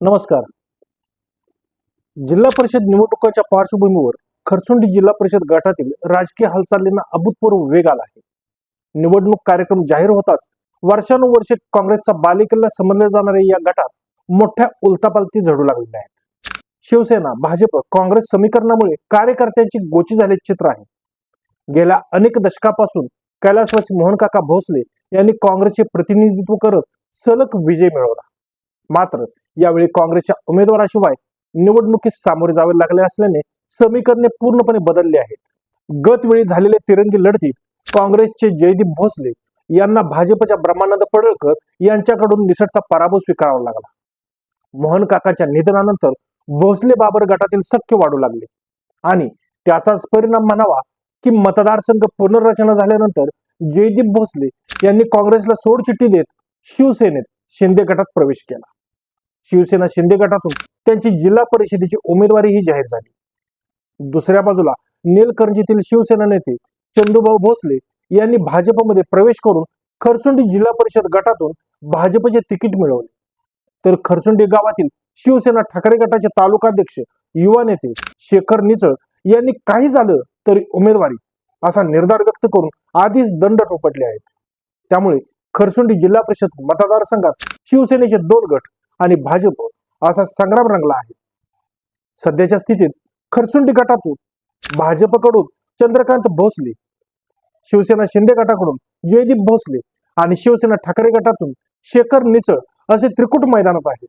नमस्कार. जिल्हा परिषद निवडणुकांच्या पार्श्वभूमीवर खरसुंडी जिल्हा परिषद गटातील राजकीय हालचालींना अभूतपूर्व वेग आला आहे. निवडणूक कार्यक्रम जाहीर होताच वर्षानुवर्षे काँग्रेसचा बालेकिल्ला समजल्या जाणाऱ्या या गटात मोठ्या उलतापालती झडू लागलेल्या आहेत. शिवसेना भाजप काँग्रेस समीकरणामुळे कार्यकर्त्यांची गोची झाल्याचे चित्र आहे. गेल्या अनेक दशकापासून कैलासवासी मोहन काका भोसले यांनी काँग्रेसचे प्रतिनिधित्व करत सलग विजय मिळवला. मात्र यावेळी काँग्रेसच्या उमेदवाराशिवाय निवडणुकीत सामोरे जावे लागले असल्याने समीकरणे पूर्णपणे बदलली आहेत. गतवेळी झालेले झालेल्या तिरंगी लढतीत काँग्रेसचे जयदीप भोसले यांना भाजपच्या ब्रह्मानंद पडळकर यांच्याकडून निसटता पराभव स्वीकारावा लागला. मोहन काकाच्या निधनानंतर भोसले बाबर गटातील सख्य वाढू लागले. आणि त्याचाच परिणाम म्हणावा की मतदारसंघ पुनर्रचना झाल्यानंतर जयदीप भोसले यांनी काँग्रेसला सोडचिठ्ठी देत शिवसेनेत शिंदे गटात प्रवेश केला. शिवसेना शिंदे गटातून त्यांची जिल्हा परिषदेची उमेदवारीही जाहीर झाली. दुसऱ्या बाजूला नीलकंजीतील शिवसेना नेते चंदूभाऊ भोसले यांनी भाजपमध्ये प्रवेश करून खरसुंडी जिल्हा परिषद गटातून भाजपचे तिकीट मिळवले. तर खरसुंडी गावातील शिवसेना ठाकरे गटाचे तालुकाध्यक्ष युवा नेते शेखर निचळ यांनी काही झालं तरी उमेदवारी असा निर्धार व्यक्त करून आधीच दंड ठोपटले आहेत. त्यामुळे खरसुंडी जिल्हा परिषद मतदारसंघात शिवसेनेचे दोन गट आणि भाजप असा संग्राम रंगला आहे. सध्याच्या स्थितीत खरसुंडी गटातून भाजपकडून चंद्रकांत भोसले शिवसेना शिंदे गटाकडून जयदीप भोसले आणि शिवसेना ठाकरे गटातून शेखर निचळ असे त्रिकूट मैदानात आहे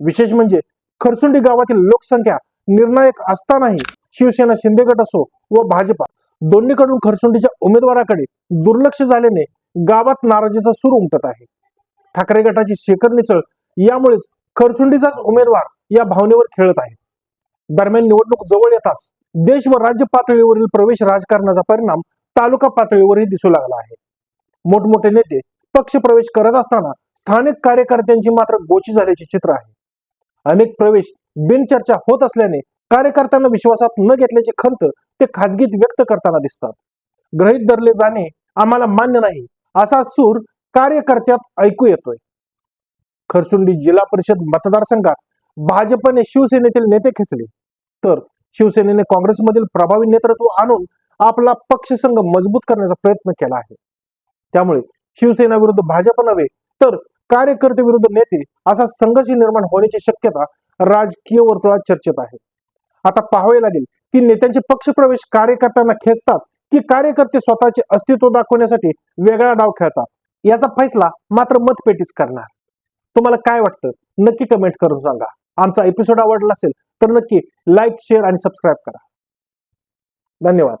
विशेष म्हणजे खरसुंडी गावातील लोकसंख्या निर्णायक असतानाही शिवसेना शिंदे गट असो व भाजपा दोन्हीकडून खरसुंडीच्या उमेदवाराकडे दुर्लक्ष झाल्याने गावात नाराजीचा सूर उमटत आहे. ठाकरे गटाची शेखर निचळ यामुळेच खरसुंडीचाच उमेदवार या भावनेवर खेळत आहे. दरम्यान निवडणूक जवळ येताच देश व राज्य पातळीवरील प्रवेश राजकारणाचा परिणाम तालुका पातळीवरही दिसू लागला आहे. मोठमोठे नेते पक्ष प्रवेश करत असताना स्थानिक कार्यकर्त्यांची मात्र गोची झाल्याचे चित्र आहे. अनेक प्रवेश बिनचर्चा होत असल्याने कार्यकर्त्यांना विश्वासात न घेतल्याची खंत ते खाजगीत व्यक्त करताना दिसतात. ग्रहित धरले जाणे आम्हाला मान्य नाही असा सूर कार्यकर्त्यात ऐकू येतोय. खरसुंडी जिल्हा परिषद मतदारसंघात भाजपने शिवसेनेतील नेते खेचले. तर शिवसेनेने काँग्रेसमधील प्रभावी नेतृत्व आणून आपला पक्षसंघ मजबूत करण्याचा प्रयत्न केला आहे. त्यामुळे शिवसेना विरुद्ध भाजप नव्हे तर कार्यकर्ते विरुद्ध नेते असा संघर्ष निर्माण होण्याची शक्यता राजकीय वर्तुळात चर्चेत आहे. आता पाहावे लागेल की नेत्यांचे पक्षप्रवेश कार्यकर्त्यांना खेचतात की कार्यकर्ते स्वतःचे अस्तित्व दाखवण्यासाठी वेगळा डाव खेळतात. याचा फैसला मात्र मतपेटीच करणार. तुम्हाला काय वाटतं? नक्की कमेंट करून सांगा. आमचा एपिसोड आवडला असेल तर नक्की लाईक शेअर आणि सबस्क्राईब करा. धन्यवाद.